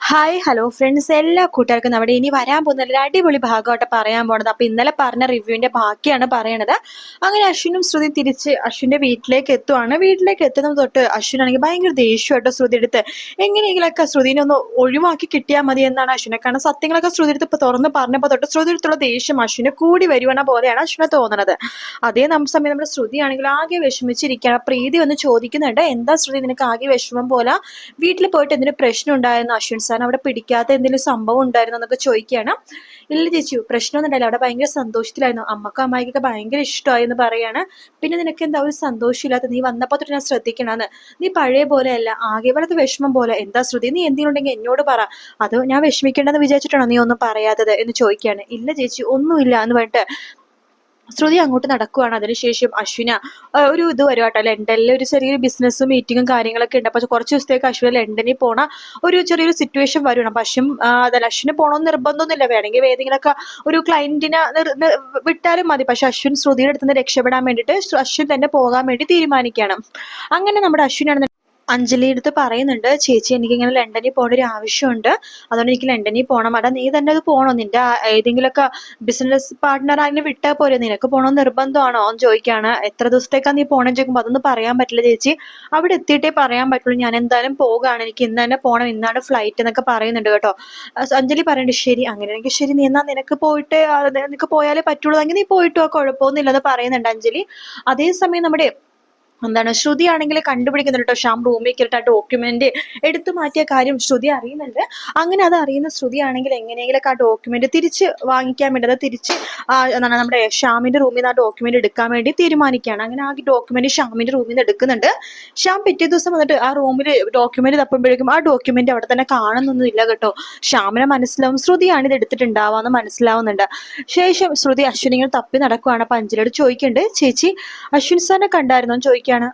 Hi hello friends എല്ലാ കൂട്ടുകാർക്കും നമ്മുടെ ഇനി വരാൻ പോകുന്ന ഒരു അടിപൊളി ഭാഗമായിട്ട് പറയാൻ പോണത്. അപ്പൊ ഇന്നലെ പറഞ്ഞ റിവ്യൂവിന്റെ ബാക്കിയാണ് പറയണത്. അങ്ങനെ അശ്വിനും ശ്രുതി തിരിച്ച് അശ്വിന്റെ വീട്ടിലേക്ക് എത്തുവാണ്. വീട്ടിലേക്ക് എത്തുന്നത് തൊട്ട് അശ്വിനാണെങ്കിൽ ഭയങ്കര ദേഷ്യമായിട്ട് ശ്രുതി എടുത്ത് എങ്ങനെയെങ്കിലൊക്കെ ശ്രുതിനെ ഒന്ന് ഒഴിവാക്കി കിട്ടിയാൽ മതി എന്നാണ് അശ്വിനെ കാരണം സത്യങ്ങളൊക്കെ ശ്രുതി എടുത്ത് ഇപ്പൊ തുറന്ന് പറഞ്ഞപ്പോൾ തൊട്ട് ശ്രുതി എടുത്തുള്ള ദേഷ്യം അശ്വിനെ കൂടി വരുവണ പോലെയാണ് അശ്വിനെ തോന്നുന്നത് അതേ നമ്മ സമയം നമ്മുടെ ശ്രുതി ആണെങ്കിൽ ആകെ വിഷമിച്ചിരിക്കുകയാണ്. പ്രീതി വന്ന് ചോദിക്കുന്നുണ്ട് എന്താ ശ്രുതി നിനക്ക് ആകെ വിഷമം പോലെ? വീട്ടിൽ പോയിട്ട് എന്തിനു പ്രശ്നം ഉണ്ടായിരുന്നു അശ്വിൻ സാറിന് അവിടെ പിടിക്കാത്ത എന്തെങ്കിലും സംഭവം ഉണ്ടായിരുന്നു എന്നൊക്കെ ചോദിക്കുകയാണ്. ഇല്ല ചേച്ചി പ്രശ്നമൊന്നും ഉണ്ടായില്ല അവിടെ ഭയങ്കര സന്തോഷത്തിലായിരുന്നു. അമ്മക്കും അമ്മായിക്കൊക്കെ ഭയങ്കര ഇഷ്ടമായി എന്ന് പറയാണ്. പിന്നെ നിനക്ക് എന്താ ഒരു സന്തോഷമില്ലാത്ത നീ വന്നപ്പോൾ തന്നെ ഞാൻ ശ്രദ്ധിക്കണമെന്ന് നീ പഴയ പോലെ അല്ല ആകെ വളരെ വിഷമം പോലെ. എന്താ ശ്രുതി നീ എന്തെങ്കിലും ഉണ്ടെങ്കിൽ എന്നോട് പറ. അതോ ഞാൻ വിഷമിക്കേണ്ടെന്ന് വിചാരിച്ചിട്ടാണോ നീ ഒന്നും പറയാത്തത് എന്ന് ചോദിക്കുകയാണ്. ഇല്ല ചേച്ചി ഒന്നുമില്ല എന്ന് പറഞ്ഞിട്ട് ശ്രുതി അങ്ങോട്ട് നടക്കുവാണ്. അതിനുശേഷം അശ്വിന ഒരു ഇത് വരും കേട്ടോ ലണ്ടനിൽ ഒരു ചെറിയൊരു ബിസിനസ്സും മീറ്റിങ്ങും കാര്യങ്ങളൊക്കെ ഉണ്ട്. അപ്പൊ കുറച്ച് ദിവസത്തേക്ക് അശ്വിന ലണ്ടനിൽ പോണ ഒരു ചെറിയൊരു സിറ്റുവേഷൻ വരുവാണ്. അപ്പൊ അശ്വിൻ അതല്ല അശ്വിന് പോകണമെന്ന് നിർബന്ധമൊന്നുമില്ല. വേണമെങ്കിൽ ഏതെങ്കിലുമൊക്കെ ഒരു ക്ലയന്റിനെ വിട്ടാലും മതി. പക്ഷെ അശ്വിൻ ശ്രുതിയുടെ അടുത്ത് നിന്ന് രക്ഷപ്പെടാൻ വേണ്ടിയിട്ട് അശ്വിൻ തന്നെ പോകാൻ വേണ്ടി തീരുമാനിക്കുകയാണ്. അങ്ങനെ നമ്മുടെ അശ്വിനാണ് അഞ്ജലി അടുത്ത് പറയുന്നുണ്ട് ചേച്ചി എനിക്ക് ഇങ്ങനെ ലണ്ടനിൽ പോകേണ്ട ഒരു ആവശ്യമുണ്ട്. അതുകൊണ്ട് എനിക്ക് ലണ്ടനിൽ പോകണം അടാ നീ തന്നെ അത് പോകണോ നിന്റെ ഏതെങ്കിലുമൊക്കെ ബിസിനസ് പാർട്ട്ണർ അങ്ങനെ വിട്ടാൽ പോരെ? നിനക്ക് പോകണോ നിർബന്ധമാണോ? എന്ന് ചോദിക്കുകയാണ് എത്ര ദിവസത്തേക്കാ നീ പോകണം ചോദിക്കുമ്പോൾ അതൊന്നും പറയാൻ പറ്റില്ല ചേച്ചി. അവിടെ എത്തിയിട്ടേ പറയാൻ പറ്റുള്ളൂ. ഞാൻ എന്തായാലും പോകുകയാണ് എനിക്ക് ഇന്ന് തന്നെ പോകണം ഇന്നാണ് ഫ്ലൈറ്റ് എന്നൊക്കെ പറയുന്നുണ്ട് കേട്ടോ. അഞ്ജലി പറയുന്നുണ്ട് ശരി അങ്ങനെയാണെങ്കിൽ ശരി. നീ എന്നാ നിനക്ക് പോയിട്ട് നിനക്ക് പോയാലേ പറ്റുള്ളൂ. അങ്ങനെ നീ പോയിട്ടോ. കുഴപ്പമൊന്നുമില്ലെന്ന് പറയുന്നുണ്ട് അഞ്ജലി. അതേസമയം നമ്മുടെ എന്താണ് ശ്രുതി ആണെങ്കിൽ കണ്ടുപിടിക്കുന്നുണ്ട് കേട്ടോ ഷാം റൂമിൽ ആ ഡോക്യുമെന്റ് എടുത്തു മാറ്റിയ കാര്യം ശ്രുതി അറിയുന്നുണ്ട്. അങ്ങനെ അത് അറിയുന്ന ശ്രുതി ആണെങ്കിൽ എങ്ങനെയെങ്കിലും ആ ഡോക്യുമെന്റ് തിരിച്ച് വാങ്ങിക്കാൻ വേണ്ടി അത് തിരിച്ച് എന്താണ് നമ്മുടെ ഷ്യാമിന്റെ റൂമിൽ നിന്ന് ആ ഡോക്യുമെന്റ് എടുക്കാൻ വേണ്ടി തീരുമാനിക്കുകയാണ്. അങ്ങനെ ആ ഡോക്യുമെന്റ് ഷ്യാമിന്റെ റൂമിൽ നിന്ന് എടുക്കുന്നുണ്ട്. ഷ്യാം പിറ്റേ ദിവസം വന്നിട്ട് ആ റൂമിൽ ഡോക്യുമെന്റ് തപ്പുമ്പോഴേക്കും ആ ഡോക്യുമെന്റ് അവിടെ തന്നെ കാണുന്നൊന്നുമില്ല കേട്ടോ. ഷ്യാമിനെ മനസ്സിലാവും ശ്രുതിയാണ് ഇത് എടുത്തിട്ടുണ്ടാവാന്ന് മനസ്സിലാവുന്നുണ്ട്. ശേഷം ശ്രുതി അശ്വിനിങ്ങൾ തപ്പി നടക്കുവാണ്. അപ്പൊ അഞ്ജലിയോട് ചോദിക്കുന്നുണ്ട് ചേച്ചി അശ്വിൻ സാറിനെ കണ്ടായിരുന്നോ? എന്ന് ചോദിക്കുകയാണ്.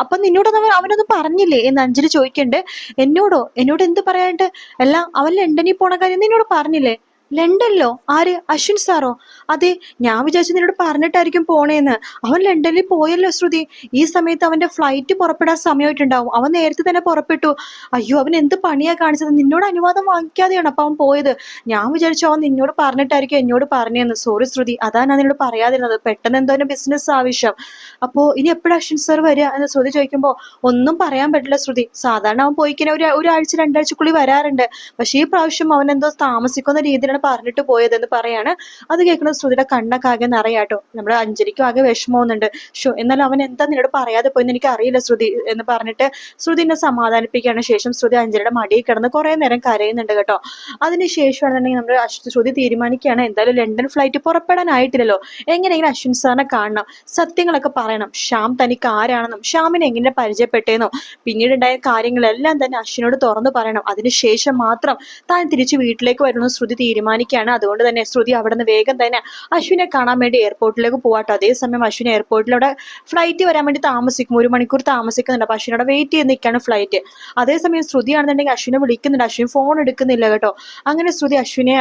അപ്പൊ നിന്നോടൊന്നും അവനൊന്നും പറഞ്ഞില്ലേ? എന്ന് അഞ്ജലി ചോദിക്കണ്ട്. എന്നോടോ? എന്നോട് എന്ത് പറയാണ്ട് എല്ലാം അവൻ ലണ്ടനിൽ പോണ കാര്യം നിന്നോട് പറഞ്ഞില്ലേ? ലണ്ടനിലോ? ആര്? അശ്വിൻ സാറോ? അതെ ഞാൻ വിചാരിച്ചു നിന്നോട് പറഞ്ഞിട്ടായിരിക്കും പോണേന്ന്. അവൻ ലണ്ടനിൽ പോയല്ലോ ശ്രുതി. ഈ സമയത്ത് അവന്റെ ഫ്ലൈറ്റ് പുറപ്പെടാൻ സമയമായിട്ടുണ്ടാവും. അവൻ നേരത്തെ തന്നെ പുറപ്പെട്ടു. അയ്യോ അവൻ എന്ത് പണിയാ കാണിച്ചത്? നിന്നോട് അനുവാദം വാങ്ങിക്കാതെയാണ് അപ്പൊ അവൻ പോയത്. ഞാൻ വിചാരിച്ചു അവൻ നിന്നോട് പറഞ്ഞിട്ടായിരിക്കും എന്നോട് പറഞ്ഞേന്ന്. സോറി ശ്രുതി. അതാ ഞാൻ നിന്നോട് പറയാതിരുന്നത്. പെട്ടെന്ന് എന്തോ ബിസിനസ് ആവശ്യം. അപ്പോ ഇനി എപ്പോഴും അശ്വിൻ സാർ വരിക എന്ന് ശ്രുതി ചോദിക്കുമ്പോൾ ഒന്നും പറയാൻ പറ്റില്ല ശ്രുതി. സാധാരണ അവൻ പോയിക്കിനെ ഒരു ഒരാഴ്ച രണ്ടാഴ്ചക്കുള്ളിൽ വരാറുണ്ട്. പക്ഷേ ഈ പ്രാവശ്യം അവൻ എന്തോ താമസിക്കുന്ന രീതിയിലാണ് പറഞ്ഞിട്ട് പോയതെന്ന് പറയാണ്. അത് കേൾക്കുന്ന ശ്രുതിയുടെ കണ്ണൊക്കെ ആകെ നിറയാട്ടോ. നമ്മുടെ അഞ്ജലിക്കും ആകെ വിഷമമൊന്നുണ്ട്. ഷോ എന്നാൽ അവൻ എന്താ നിന്നോട് പറയാതെ പോയെന്ന് എനിക്ക് അറിയില്ല ശ്രുതി എന്ന് പറഞ്ഞിട്ട് ശ്രുതി എന്നെ സമാധാനിപ്പിക്കുകയാണ്. ശേഷം ശ്രുതി അഞ്ജലിയുടെ മടിയിൽ കിടന്ന് കുറെ നേരം കരയുന്നുണ്ട് കേട്ടോ. അതിനുശേഷമാണെന്നുണ്ടെങ്കിൽ നമ്മുടെ ശ്രുതി തീരുമാനിക്കുകയാണ്. എന്തായാലും ലണ്ടൻ ഫ്ലൈറ്റ് പുറപ്പെടാനായിട്ടില്ലല്ലോ. എങ്ങനെയെങ്കിലും അശ്വിൻ സാറിനെ കാണണം. സത്യങ്ങളൊക്കെ പറയണം. ശ്യാം തനിക്ക് ആരാണെന്നും ശ്യാമിനെ എങ്ങനെ പരിചയപ്പെട്ടേന്നും പിന്നീട് ഉണ്ടായ കാര്യങ്ങളെല്ലാം തന്നെ അശ്വിനോട് തുറന്നു പറയണം. അതിനുശേഷം മാത്രം താൻ തിരിച്ച് വീട്ടിലേക്ക് വരുന്ന ശ്രുതി തീരുമാനിക്കുകയാണ്. അതുകൊണ്ട് തന്നെ ശ്രുതി അവിടെ നിന്ന് വേഗം തന്നെ അശ്വിനെ കാണാൻ വേണ്ടി എയർപോർട്ടിലേക്ക് പോവാട്ടോ. അതേസമയം അശ്വിൻ എയർപോർട്ടിലൂടെ ഫ്ലൈറ്റ് വരാൻ വേണ്ടി താമസിക്കും. ഒരു മണിക്കൂർ താമസിക്കുന്നുണ്ട്. അപ്പൊ അശ്വിനോടെ വെയിറ്റ് ചെയ്ത് നിൽക്കുകയാണ് ഫ്ലൈറ്റ് അതേസമയം ശ്രുതി ആണെന്നുണ്ടെങ്കിൽ അശ്വിനെ വിളിക്കുന്നുണ്ട്. അശ്വിൻ ഫോൺ എടുക്കുന്നില്ല കേട്ടോ. അങ്ങനെ ശ്രുതി അശ്വിനെ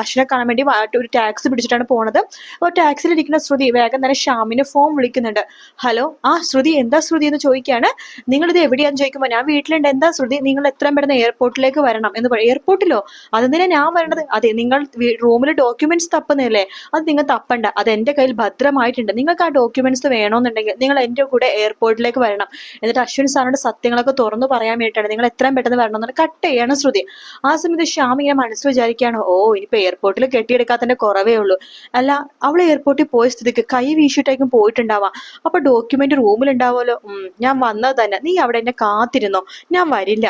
അശ്വിനെ കാണാൻ വേണ്ടി ഒരു ടാക്സി പിടിച്ചിട്ടാണ് പോണത്. അപ്പോൾ ടാക്സിയിൽ ഇരിക്കുന്ന ശ്രുതി വേഗം തന്നെ ഷാമിനെ ഫോൺ വിളിക്കുന്നുണ്ട്. ഹലോ ആ ശ്രുതി എന്താ ശ്രുതി എന്ന് ചോദിക്കുകയാണ്. നിങ്ങൾ ഇത് എവിടെയാന്ന് ചോദിക്കുമ്പോൾ ഞാൻ വീട്ടിലുണ്ട്. എന്താ ശ്രുതി? നിങ്ങൾ എത്രയും പെട്ടെന്ന് എയർപോർട്ടിലേക്ക് വരണം. എന്ന് പറയും. എയർപോർട്ടിലോ അതെന്തിനാ ഞാൻ വരണത്? അതെ നിങ്ങൾ റൂമിൽ ഡോക്യുമെന്റ്സ് തപ്പുന്നില്ലേ അത് നിങ്ങൾ തപ്പണ്ട. അത് എന്റെ കയ്യിൽ ഭദ്രമായിട്ടുണ്ട്. നിങ്ങൾക്ക് ആ ഡോക്യുമെന്റ്സ് വേണമെന്നുണ്ടെങ്കിൽ നിങ്ങൾ എന്റെ കൂടെ എയർപോർട്ടിലേക്ക് വരണം. എന്നിട്ട് അശ്വിൻ സാറിനോട് സത്യങ്ങളൊക്കെ തുറന്നു പറയാൻ വേണ്ടിയിട്ടാണ് നിങ്ങൾ എത്രയും പെട്ടെന്ന് വരണം എന്ന് കട്ട് ചെയ്യണം ശ്രുതി. ആ സമയത്ത് ശ്യാം ഇങ്ങനെ മനസ്സിൽ വിചാരിക്കുകയാണ് ഓ ഇനിയിപ്പോ എയർപോർട്ടിൽ കെട്ടിയെടുക്കാത്തതിന്റെ കുറവേ ഉള്ളൂ. അല്ല അവൾ എയർപോർട്ടിൽ പോയ സ്ഥിതിക്ക് കൈ വീശിയിട്ടായിരിക്കും പോയിട്ടുണ്ടാവാം. അപ്പൊ ഡോക്യുമെന്റ് റൂമിൽ ഉണ്ടാവുമല്ലോ. ഞാൻ വന്നത് തന്നെ. നീ അവിടെ എന്നെ കാത്തിരുന്നോ? ഞാൻ വരില്ല.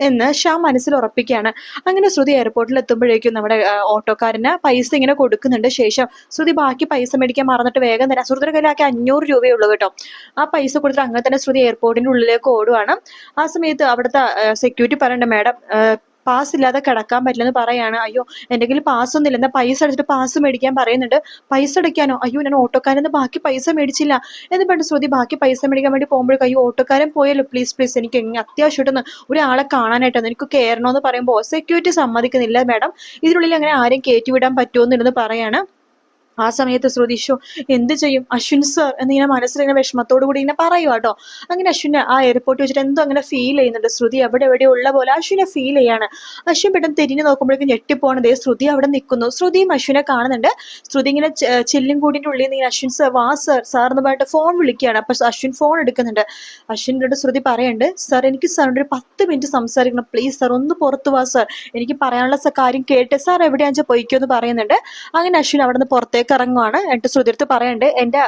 എന്ന് ഷ്യാം മനസ്സിൽ ഉറപ്പിക്കുകയാണ്. അങ്ങനെ ശ്രുതി എയർപോർട്ടിൽ എത്തുമ്പോഴേക്കും നമ്മുടെ ഓട്ടോക്കാരന് പൈസ ഇങ്ങനെ കൊടുക്കുന്നുണ്ട്. ശേഷം ശ്രുതി ബാക്കി പൈസ മേടിക്കാൻ മറന്നിട്ട് വേഗം തരാം ശ്രുതിയുടെ കയ്യിലാക്കി അഞ്ഞൂറ് രൂപയേ ഉള്ളൂ കേട്ടോ. ആ പൈസ കൊടുത്തിട്ട് അങ്ങനെ തന്നെ ശ്രുതി എയർപോർട്ടിന്റെ ഉള്ളിലേക്ക് ഓടുവാണ്. ആ സമയത്ത് അവിടുത്തെ സെക്യൂരിറ്റി പറയണ്ട മാഡം പാസ് ഇല്ലാതെ കിടക്കാൻ പറ്റില്ലെന്ന് പറയാണ്. അയ്യോ കയ്യിൽ പാസ് ഒന്നുമില്ല. എന്നാൽ പൈസ അടിച്ചിട്ട് പാസ് മേടിക്കാൻ പറയുന്നുണ്ട്? പൈസ അടയ്ക്കാനോ? അയ്യോ ഞാൻ ഓട്ടോക്കാരൻ ബാക്കി പൈസ മേടിച്ചില്ല. എന്ന് പറഞ്ഞു ശ്രുതി ബാക്കി പൈസ മേടിക്കാൻ വേണ്ടി പോകുമ്പോഴേക്കും അയ്യോ ഓട്ടോക്കാരൻ പോയല്ലോ. പ്ലീസ് പ്ലീസ് എനിക്ക് അത്യാവശ്യമായിട്ടൊന്ന് ഒരാളെ കാണാനായിട്ടാണ് എനിക്ക് കയറണമെന്ന് പറയുമ്പോൾ സെക്യൂരിറ്റി സമ്മതിക്കുന്നില്ല മാഡം ഇതിനുള്ളിൽ അങ്ങനെ ആരെയും കയറ്റി വിടാൻ പറ്റുമെന്നില്ലെന്ന് പറയാണ്. ആ സമയത്ത് ശ്രുതിഷു എന്ത് ചെയ്യും? അശ്വിൻ സർ എന്നിങ്ങനെ മനസ്സിലിങ്ങനെ വിഷമത്തോടു കൂടി ഇങ്ങനെ പറയുക കേട്ടോ അങ്ങനെ അശ്വിനെ ആ എയർപോർട്ട് വെച്ചിട്ട് എന്തോ അങ്ങനെ ഫീൽ ചെയ്യുന്നുണ്ട്. ശ്രുതി എവിടെ എവിടെ ഉള്ള പോലെ അശ്വിനെ ഫീൽ ചെയ്യാണ്. അശ്വിൻ പെട്ടെന്ന് തിരിഞ്ഞു നോക്കുമ്പോഴേക്കും ഞെട്ടിപ്പോണതേ ശ്രുതി അവിടെ നിൽക്കുന്നു. ശ്രുതിയും അശ്വിനെ കാണുന്നുണ്ട്. ശ്രുതി ഇങ്ങനെ ചെല്ലും കൂടിന്റെ ഉള്ളിൽ നിന്ന് അശ്വിൻ സർ വാ സർ സാർ എന്ന് പറഞ്ഞിട്ട് ഫോൺ വിളിക്കുകയാണ്. അപ്പൊ അശ്വിൻ ഫോൺ എടുക്കുന്നുണ്ട്. അശ്വിനോട് ശ്രുതി പറയുന്നുണ്ട് സർ എനിക്ക് സാറിന്റെ ഒരു പത്ത് മിനിറ്റ് സംസാരിക്കണം. പ്ലീസ് സർ ഒന്ന് പുറത്തു വാ സർ എനിക്ക് പറയാനുള്ള കാര്യം കേട്ട്. സാർ എവിടെയാണെന്ന് വെച്ചാൽ പോയിക്കോ? എന്ന് പറയുന്നുണ്ട്. അങ്ങനെ അശ്വിൻ അവിടെ നിന്ന് പുറത്തേക്ക് ഇറങ്ങുവാണ്. എന്നിട്ട് ശ്രുതിർത്ത് പറയണ്ട് എന്റെ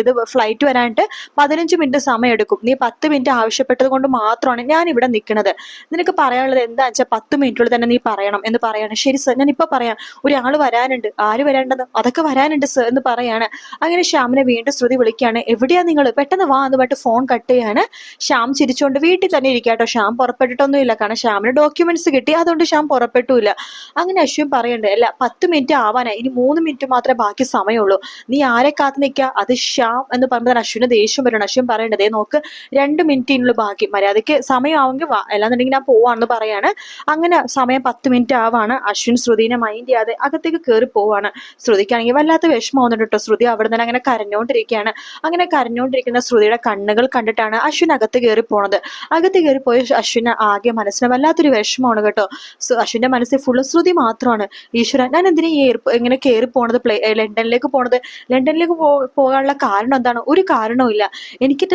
ഇത് ഫ്ലൈറ്റ് വരാനായിട്ട് പതിനഞ്ച് മിനിറ്റ് സമയം എടുക്കും നീ പത്ത് മിനിറ്റ് ആവശ്യപ്പെട്ടത് കൊണ്ട് മാത്രമാണ് ഞാൻ ഇവിടെ നിൽക്കുന്നത്. നിനക്ക് പറയാനുള്ളത് എന്താ വെച്ചാൽ പത്ത് മിനിറ്റുള്ളിൽ തന്നെ നീ പറയണം എന്ന് പറയാണ്. ശരി സർ ഞാൻ ഇപ്പൊ പറയാം. ഒരാൾ വരാനുണ്ട്. ആര് വരേണ്ടത്? അതൊക്കെ വരാനുണ്ട് സർ എന്ന് പറയാണ്. അങ്ങനെ ശ്യാമിനെ വീണ്ടും ശ്രുതി വിളിക്കുകയാണ്. എവിടെയാ നിങ്ങൾ പെട്ടെന്ന് വാ എന്ന് പറഞ്ഞിട്ട് ഫോൺ കട്ട് ചെയ്യാണ്. ശ്യാം ചിരിച്ചുകൊണ്ട് വീട്ടിൽ തന്നെ ഇരിക്കാട്ടോ ശ്യാം പുറപ്പെട്ടിട്ടൊന്നുമില്ല. കാരണം ശ്യാമിന് ഡോക്യുമെന്റ്സ് കിട്ടി. അതുകൊണ്ട് ശ്യാം പുറപ്പെട്ടില്ല അങ്ങനെ അശ്വിൻ പറയണ്ടേ അല്ല പത്ത് മിനിറ്റ് ആവാനായി. ഇനി മൂന്ന് മിനിറ്റ് മാത്രമേ ബാക്കി സമയമുള്ളൂ. നീ ആരെ കാത്തു നിൽക്കുക? അത് ശ്യാം എന്ന് പറയുമ്പോൾ അശ്വിന് ദേഷ്യം വരണം അശ്വിൻ പറയേണ്ടത് "ദേ നോക്ക് രണ്ട് മിനിറ്റിനുള്ള ബാക്കി. മര്യാദയ്ക്ക് സമയമാവെങ്കിൽ അല്ലാന്നുണ്ടെങ്കിൽ ഞാൻ പോവാണെന്ന് പറയാണ്. അങ്ങനെ സമയം പത്ത് മിനിറ്റ് ആവാണ്. അശ്വിൻ ശ്രുതിനെ മൈൻഡ് ചെയ്യാതെ അകത്തേക്ക് കയറി പോവാണ്. ശ്രുതിക്കാണെങ്കിൽ വല്ലാത്ത വിഷമം വന്നിട്ട് കേട്ടോ ശ്രുതി അവിടെ നിന്ന് അങ്ങനെ കരഞ്ഞുകൊണ്ടിരിക്കുകയാണ് അങ്ങനെ കരഞ്ഞുകൊണ്ടിരിക്കുന്ന ശ്രുതിയുടെ കണ്ണുകൾ കണ്ടിട്ടാണ് അശ്വിൻ അകത്ത് കയറി പോണത്. അകത്ത് കയറി പോയ അശ്വിന് ആകെ മനസ്സിന് വല്ലാത്തൊരു വിഷമമാണ് കേട്ടോ. അശ്വിന്റെ മനസ്സിൽ ഫുള്ള് ശ്രുതി മാത്രമാണ്. ഈശ്വര ഞാൻ എന്തിനാ ഇങ്ങനെ കയറി പോണത്? പ്ലേ ലണ്ടനിലേക്ക് പോണത്. ലണ്ടനിലേക്ക് പോകാനുള്ള കാരണം എന്താണ്? ഒരു കാരണവും ഇല്ല.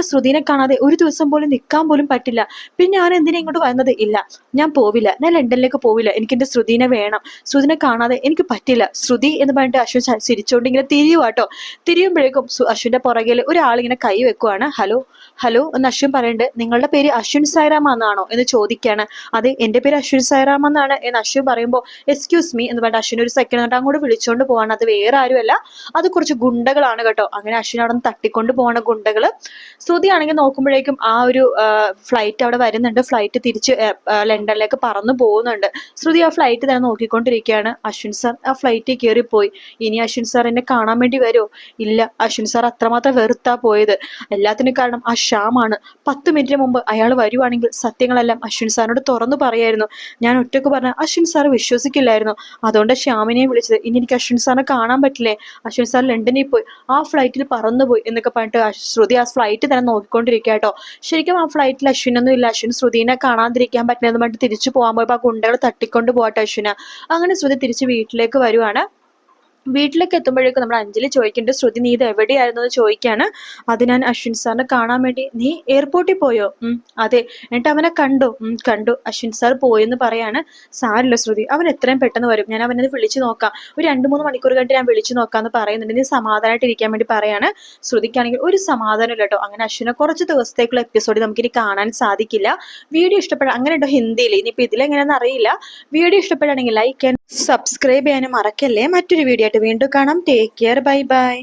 ശ്രുതിനെ കാണാതെ ഒരു ദിവസം പോലും നിൽക്കാൻ പോലും പറ്റില്ല. പിന്നെ ഞാൻ എന്തിനാ ഇങ്ങോട്ട് വന്നത്? ഇല്ല. ഞാൻ പോവില്ല. ഞാൻ ലണ്ടനിലേക്ക് പോവില്ല. എനിക്ക് എന്റെ ശ്രുതിനെ വേണം. ശ്രുതിനെ കാണാതെ എനിക്ക് പറ്റില്ല. ശ്രുതി എന്ന് പറഞ്ഞിട്ട് അശ്വിൻ ചിരിച്ചോണ്ട് ഇങ്ങനെ തിരിയുവാട്ടോ തിരിയുമ്പോഴേക്കും അശ്വിന്റെ പുറകിൽ ഒരാളിങ്ങനെ കൈ വെക്കുവാണ്. ഹലോ? ഹലോ? എന്ന് അശ്വിൻ പറയുന്നുണ്ട് നിങ്ങളുടെ പേര് അശ്വിൻ സായിറാം എന്നാണോ? എന്ന് ചോദിക്കുകയാണ് അതെ എന്റെ പേര് അശ്വിൻ സായിറാം എന്നാണ്. എന്ന് അശ്വിൻ പറയുമ്പോൾ എക്സ്ക്യൂസ് മീ എന്ന് പറഞ്ഞിട്ട് അശ്വിൻ ഒരു സെക്കൻഡ് അങ്ങോട്ട് വിളിച്ചോണ്ട് പോവാണ്. അത് വേറെ ആരുമല്ല അത് കുറച്ച് ഗുണ്ടകളാണ് കേട്ടോ. അങ്ങനെ അശ്വിൻ അവിടെ നിന്ന് തട്ടിക്കൊണ്ട് പോകണ ഗുണ്ടകൾ ശ്രുതി ആണെങ്കിൽ നോക്കുമ്പോഴേക്കും ആ ഒരു ഫ്ലൈറ്റ് അവിടെ വരുന്നുണ്ട്. ഫ്ലൈറ്റ് തിരിച്ച് ലണ്ടനിലേക്ക് പറന്നു പോകുന്നുണ്ട്. ശ്രുതി ആ ഫ്ലൈറ്റ് തന്നെ നോക്കിക്കൊണ്ടിരിക്കുകയാണ്. അശ്വിൻ സാർ ആ ഫ്ലൈറ്റിൽ കയറിപ്പോയി ഇനി അശ്വിൻ സാർ എന്നെ കാണാൻ വേണ്ടി വരുമോ ഇല്ല. അശ്വിൻ സാർ അത്രമാത്രം വെറുത്താ പോയത്. എല്ലാത്തിനും കാരണം ആ ഷാമാണ് പത്ത് മിനിറ്റിന് മുമ്പ് അയാൾ വരുവാണെങ്കിൽ സത്യങ്ങളെല്ലാം അശ്വിൻ സാറിനോട് തുറന്നു പറയായിരുന്നു. ഞാൻ ഒറ്റയ്ക്ക് പറഞ്ഞ അശ്വിൻ സാർ വിശ്വസിക്കില്ലായിരുന്നു. അതുകൊണ്ട് ശ്യാമിനെ വിളിച്ചത് ഇനി എനിക്ക് അശ്വിൻ സാറിനെ കാണാൻ പറ്റില്ലേ. അശ്വിൻ സാർ ലണ്ടനിൽ പോയി. ആ ഫ്ലൈറ്റിൽ പറന്നുപോയി എന്നൊക്കെ പറഞ്ഞിട്ട് ശ്രുതി ആ ഫ്ലൈറ്റ് തന്നെ നോക്കിക്കൊണ്ടിരിക്കുക കേട്ടോ ശരിക്കും ആ ഫ്ലൈറ്റിൽ അശ്വിനൊന്നും ഇല്ല. അശ്വിൻ ശ്രുതിനെ കാണാതിരിക്കാൻ പറ്റുന്നതുമായിട്ട് തിരിച്ചു പോകാൻ പോയപ്പോൾ ആ ഗുണ്ടകൾ തട്ടിക്കൊണ്ട് പോകട്ടെ അശ്വിന. അങ്ങനെ ശ്രുതി തിരിച്ച് വീട്ടിലേക്ക് വരുവാണ്. വീട്ടിലേക്ക് എത്തുമ്പോഴേക്കും നമ്മൾ അഞ്ജലി ചോദിക്കുന്നുണ്ട് ശ്രുതി നീ ഇത് എവിടെയായിരുന്നു? എന്ന് ചോദിക്കാണ് അത് ഞാൻ അശ്വിൻ സാറിനെ കാണാൻ വേണ്ടി നീ എയർപോർട്ടിൽ പോയോ? അതെ. എന്നിട്ട് അവനെ കണ്ടു കണ്ടു. അശ്വിൻ സാർ പോയെന്ന് പറയാണ്. സാരില്ല ശ്രുതി അവൻ എത്രയും പെട്ടെന്ന് വരും. ഞാൻ അവനെ വിളിച്ചു നോക്കാം. ഒരു രണ്ട് മൂന്ന് മണിക്കൂർ കഴിഞ്ഞിട്ട് ഞാൻ വിളിച്ചു നോക്കാന്ന് പറയുന്നുണ്ട്. നീ സമാധാനമായിട്ട് ഇരിക്കാൻ വേണ്ടി പറയാണ്. ശ്രുതിക്കാണെങ്കിൽ ഒരു സമാധാനം ഇല്ല അങ്ങനെ അശ്വിനെ കുറച്ച് ദിവസത്തേക്കുള്ള എപ്പിസോഡ് നമുക്കിനി കാണാൻ സാധിക്കില്ല. വീഡിയോ ഇഷ്ടപ്പെടാൻ അങ്ങനെ ഉണ്ടോ ഹിന്ദിയിൽ ഇനിയിപ്പോൾ ഇതിലെങ്ങനെയാണെന്ന് അറിയില്ല. വീഡിയോ ഇഷ്ടപ്പെടുകയാണെങ്കിൽ ലൈക്ക് ആൻഡ് സബ്സ്ക്രൈബ് ചെയ്യാനും മറക്കല്ലേ? മറ്റൊരു വീഡിയോ ആയിട്ട് വീണ്ടും കാണാം. Take care bye bye